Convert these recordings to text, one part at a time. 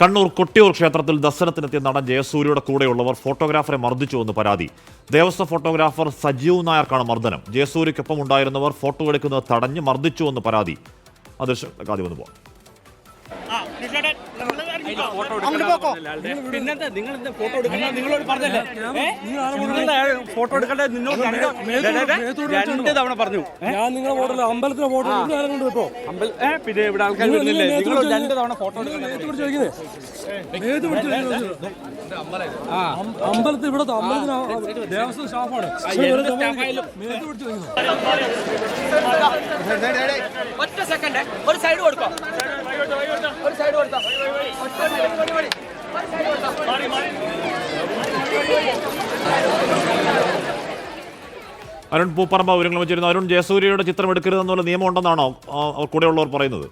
കണ്ണൂർ കൊട്ടിയൂർ ക്ഷേത്രത്തിൽ ദർശനത്തിനെത്തിയ നടൻ ജയസൂര്യയുടെ കൂടെയുള്ളവർ ഫോട്ടോഗ്രാഫറെ മർദ്ദിച്ചുവെന്ന് പരാതി. ദേവസ്വം ഫോട്ടോഗ്രാഫർ സജീവ് നായർക്കാണ് മർദ്ദനം. ജയസൂര്യക്കൊപ്പം ഉണ്ടായിരുന്നവർ ഫോട്ടോ എടുക്കുന്നത് തടഞ്ഞ് മർദ്ദിച്ചുവെന്ന് പരാതി. അത് കാതി വന്നു പോക്കോ പിന്നെന്താ? നിങ്ങൾ എന്താ ഫോട്ടോ എടുക്കണ്ട നിങ്ങളോട് പറഞ്ഞല്ലേ? ഫോട്ടോ എടുക്കണ്ട നിന്നോട് രണ്ട് തവണ പറഞ്ഞു. ഞാൻ നിങ്ങളെ ഫോട്ടോ അമ്പലത്തിലെ ഫോട്ടോ കേട്ടോ അമ്പല പിന്നെ ഇവിടെ ആൾക്കാർ നിങ്ങൾ- വരുന്നില്ലേ? നിങ്ങൾ നിങ്ങൾ രണ്ട് തവണ ഫോട്ടോ അമ്പലത്തിൽ ഇവിടത്തെ അമ്പലത്തിന് ദേവസ്വം സ്റ്റാഫാണ് ഒറ്റ സെക്കൻഡ് ഒരു സൈഡ് കൊടുക്കോ ഒരു സൈഡ് കൊടുത്തോ ഒറ്റ second, മതി, മതി. ഒരു side കൊടുത്തോ. അരുൺ പൂപ്പറമ്പ വിവരങ്ങൾ വെച്ചിരുന്നു. അരുൺ ജയസൂര്യയുടെ ചിത്രം എടുക്കരുതെന്നുള്ള നിയമം ഉണ്ടെന്നാണോ കൂടെയുള്ളവർ പറയുന്നത്?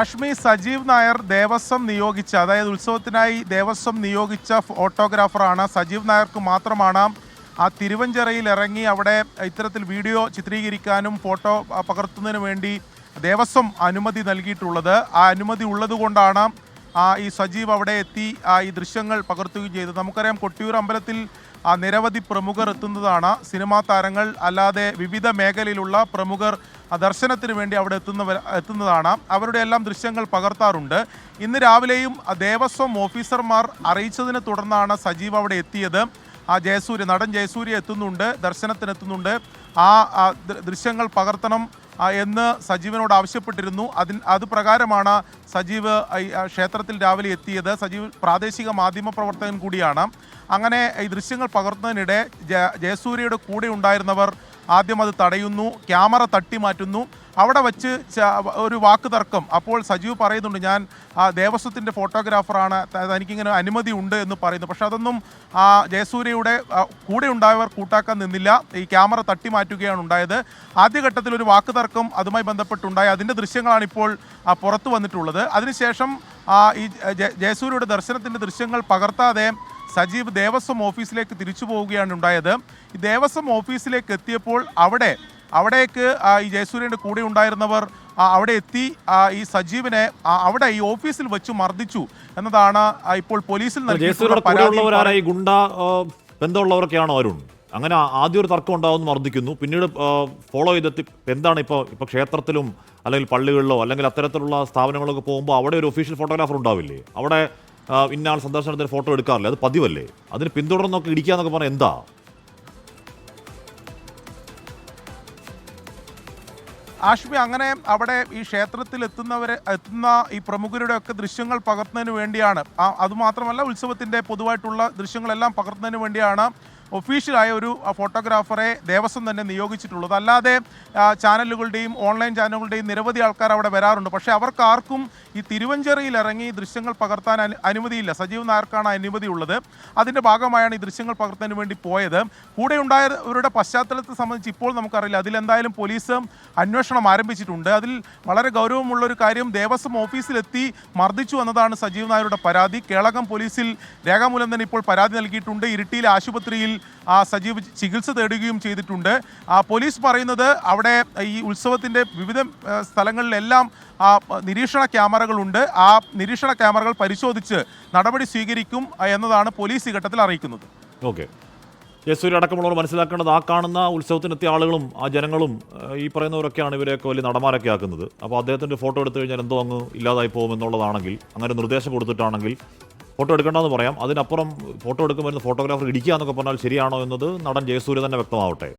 അഷ്മി സജീവ് നായർ ദേവസ്വം നിയോഗിച്ച അതായത് ഉത്സവത്തിനായി ദേവസ്വം നിയോഗിച്ച ഫോട്ടോഗ്രാഫറാണ് സജീവ് നായർക്ക് മാത്രമാണ് ആ തിരുവഞ്ചിറയിൽ ഇറങ്ങി അവിടെ ഇത്തരത്തിൽ വീഡിയോ ചിത്രീകരിക്കാനും ഫോട്ടോ പകർത്തുന്നതിനു വേണ്ടി ദേവസ്വം അനുമതി നൽകിയിട്ടുള്ളത്. ആ അനുമതി ഉള്ളതുകൊണ്ടാണ് ഈ സജീവ് അവിടെ എത്തി ആ, ഈ ദൃശ്യങ്ങൾ പകർത്തുകയും ചെയ്തു. നമുക്കറിയാം കൊട്ടിയൂർ അമ്പലത്തിൽ ആ, നിരവധി പ്രമുഖർ എത്തുന്നതാണ്. സിനിമാ താരങ്ങൾ അല്ലാതെ വിവിധ മേഖലയിലുള്ള പ്രമുഖർ ആ, ദർശനത്തിന് വേണ്ടി അവിടെ എത്തുന്നവർ എത്തുന്നതാണ്. അവരുടെ എല്ലാം ദൃശ്യങ്ങൾ പകർത്താറുണ്ട്. ഇന്ന് രാവിലെയും ദേവസ്വം ഓഫീസർമാർ അറിയിച്ചതിനെ തുടർന്നാണ് സജീവ് അവിടെ എത്തിയത്. ആ ജയസൂര്യ നടൻ ജയസൂര്യ എത്തുന്നുണ്ട് ദർശനത്തിനെത്തുന്നുണ്ട്. ആ ദൃശ്യങ്ങൾ പകർത്തണം എന്ന് സജീവനോട് ആവശ്യപ്പെട്ടിരുന്നു. അതിന് അത് പ്രകാരമാണ് സജീവ് ക്ഷേത്രത്തിൽ രാവിലെ എത്തിയത്. സജീവ് പ്രാദേശിക മാധ്യമ പ്രവർത്തകൻ കൂടിയാണ്. അങ്ങനെ ഈ ദൃശ്യങ്ങൾ പകർത്തുന്നതിനിടെ ജയസൂര്യയുടെ കൂടെ ഉണ്ടായിരുന്നവർ ആദ്യം അത് തടയുന്നു ക്യാമറ തട്ടി മാറ്റുന്നു അവിടെ വച്ച് ഒരു വാക്ക് തർക്കം. അപ്പോൾ സജീവ് പറയുന്നുണ്ട് ഞാൻ ആ, ദേവസ്വത്തിന്റെ ഫോട്ടോഗ്രാഫറാണ്. തനിക്കിങ്ങനെ അനുമതി ഉണ്ട് എന്ന് പറയുന്നു. പക്ഷെ അതൊന്നും ആ, ജയസൂര്യയുടെ കൂടെ ഉണ്ടായവർ കൂട്ടാക്കാൻ നിന്നില്ല. ഈ ക്യാമറ തട്ടി മാറ്റുകയാണ് ഉണ്ടായത്. ആദ്യഘട്ടത്തിൽ ഒരു വാക്ക് തർക്കം അതുമായി ബന്ധപ്പെട്ടുണ്ടായി. അതിന്റെ ദൃശ്യങ്ങളാണ് ഇപ്പോൾ പുറത്തു വന്നിട്ടുള്ളത്. അതിനുശേഷം ഈ ജയസൂര്യയുടെ ദർശനത്തിന്റെ ദൃശ്യങ്ങൾ പകർത്താതെ സജീവ് ദേവസ്വം ഓഫീസിലേക്ക് തിരിച്ചു പോവുകയാണ് ഉണ്ടായത്. ദേവസ്വം ഓഫീസിലേക്ക് എത്തിയപ്പോൾ അവിടെ അവിടേക്ക് ഈ ജയസൂര്യന്റെ കൂടെ ഉണ്ടായിരുന്നവർ അവിടെ എത്തി ഈ സജീവിനെ അവിടെ ഈ ഓഫീസിൽ വെച്ച് മർദ്ദിച്ചു എന്നതാണ് ഇപ്പോൾ പോലീസിൽ നൽകിയിട്ടുള്ള ഗുണ്ട ബന്ധമുള്ളവരൊക്കെയാണോ അരുൺ? അങ്ങനെ ആദ്യ ഒരു തർക്കം ഉണ്ടാവുമെന്ന് മർദ്ദിക്കുന്നു. പിന്നീട് ഫോളോ ചെയ്തെത്തി എന്താണ് ഇപ്പോൾ ഇപ്പോൾ ക്ഷേത്രത്തിലും അല്ലെങ്കിൽ പള്ളികളിലോ അല്ലെങ്കിൽ അത്തരത്തിലുള്ള സ്ഥാപനങ്ങളൊക്കെ പോകുമ്പോൾ അവിടെ ഒരു ഒഫീഷ്യൽ ഫോട്ടോഗ്രാഫർ ഉണ്ടാവില്ലേ? അവിടെ ഇന്നയാൾ സന്ദർശനത്തിന് ഫോട്ടോ എടുക്കാറില്ലേ? അത് പതിവല്ലേ? അതിന് പിന്തുടർന്നൊക്കെ ഇടിക്കുക എന്നൊക്കെ പറഞ്ഞാൽ എന്താ? ആഷ്മി അങ്ങനെ അവിടെ ഈ ക്ഷേത്രത്തിൽ എത്തുന്നവരെ എത്തുന്ന ഈ പ്രമുഖരുടെ ഒക്കെ ദൃശ്യങ്ങൾ പകർത്തുന്നതിന് വേണ്ടിയാണ്. അതുമാത്രമല്ല ഉത്സവത്തിന്റെ പൊതുവായിട്ടുള്ള ദൃശ്യങ്ങളെല്ലാം പകർത്തുന്നതിന് വേണ്ടിയാണ് ഒഫീഷ്യലായ ഒരു ഫോട്ടോഗ്രാഫറെ ദേവസ്വം തന്നെ നിയോഗിച്ചിട്ടുള്ളത്. അല്ലാതെ ചാനലുകളുടെയും ഓൺലൈൻ ചാനലുകളുടെയും നിരവധി ആൾക്കാർ അവിടെ വരാറുണ്ട്. പക്ഷേ അവർക്കാർക്കും ഈ തിരുവഞ്ചേറിയിൽ ഇറങ്ങി ദൃശ്യങ്ങൾ പകർത്താൻ അനു- അനുമതിയില്ല. സജീവ് നായർക്കാണ് അനുമതി ഉള്ളത്. അതിന്റെ ഭാഗമായാണ് ഈ ദൃശ്യങ്ങൾ പകർത്താൻ വേണ്ടി പോയത്. കൂടെ ഉണ്ടായവരുടെ പശ്ചാത്തലത്തെ സംബന്ധിച്ച് ഇപ്പോൾ നമുക്കറിയില്ല. അതിലെന്തായാലും പോലീസ് അന്വേഷണം ആരംഭിച്ചിട്ടുണ്ട്. അതിൽ വളരെ ഗൗരവമുള്ള ഒരു കാര്യം ദേവസ്വം ഓഫീസിലെത്തി മർദ്ദിച്ചു എന്നതാണ് സജീവ് നായരുടെ പരാതി. കേളകം പോലീസിൽ രേഖാമൂലം തന്നെ ഇപ്പോൾ പരാതി നൽകിയിട്ടുണ്ട്. ഇരിട്ടിയിലെ ആശുപത്രിയിൽ സജീവ് ചികിത്സ തേടുകയും ചെയ്തിട്ടുണ്ട്. ആ പോലീസ് പറയുന്നത് അവിടെ ഈ ഉത്സവത്തിന്റെ വിവിധ ആ, സ്ഥലങ്ങളിലെല്ലാം ആ നിരീക്ഷണ ക്യാമറകളുണ്ട്. ആ നിരീക്ഷണ ക്യാമറകൾ പരിശോധിച്ച് നടപടി സ്വീകരിക്കും ആ, എന്നതാണ് പോലീസ് ഈ ഘട്ടത്തിൽ അറിയിക്കുന്നത്. ഓക്കെ. യേശുവിൽ അടക്കമുള്ളവർ മനസ്സിലാക്കേണ്ടത് ആ കാണുന്ന ഉത്സവത്തിനെത്തിയ ആളുകളും ആ ജനങ്ങളും ഈ പറയുന്നവരൊക്കെയാണ് ഇവരെയൊക്കെ വലിയ നടമാരൊക്കെ ആക്കുന്നത്. അപ്പോൾ അദ്ദേഹത്തിന്റെ ഫോട്ടോ എടുത്തു കഴിഞ്ഞാൽ എന്തോ അങ്ങ് ഇല്ലാതായി പോകുമെന്നുള്ളതാണെങ്കിൽ അങ്ങനെ നിർദ്ദേശം കൊടുത്തിട്ടാണെങ്കിൽ ഫോട്ടോ എടുക്കേണ്ടെന്ന് പറയാം. അതിനപ്പുറം ഫോട്ടോ എടുക്കുമ്പോൾ ഫോട്ടോഗ്രാഫർ ഇടിക്കുക എന്നൊക്കെ പറഞ്ഞാൽ ശരിയാണോ എന്നത് നടൻ ജയസൂര്യ തന്നെ വ്യക്തമാവട്ടെ.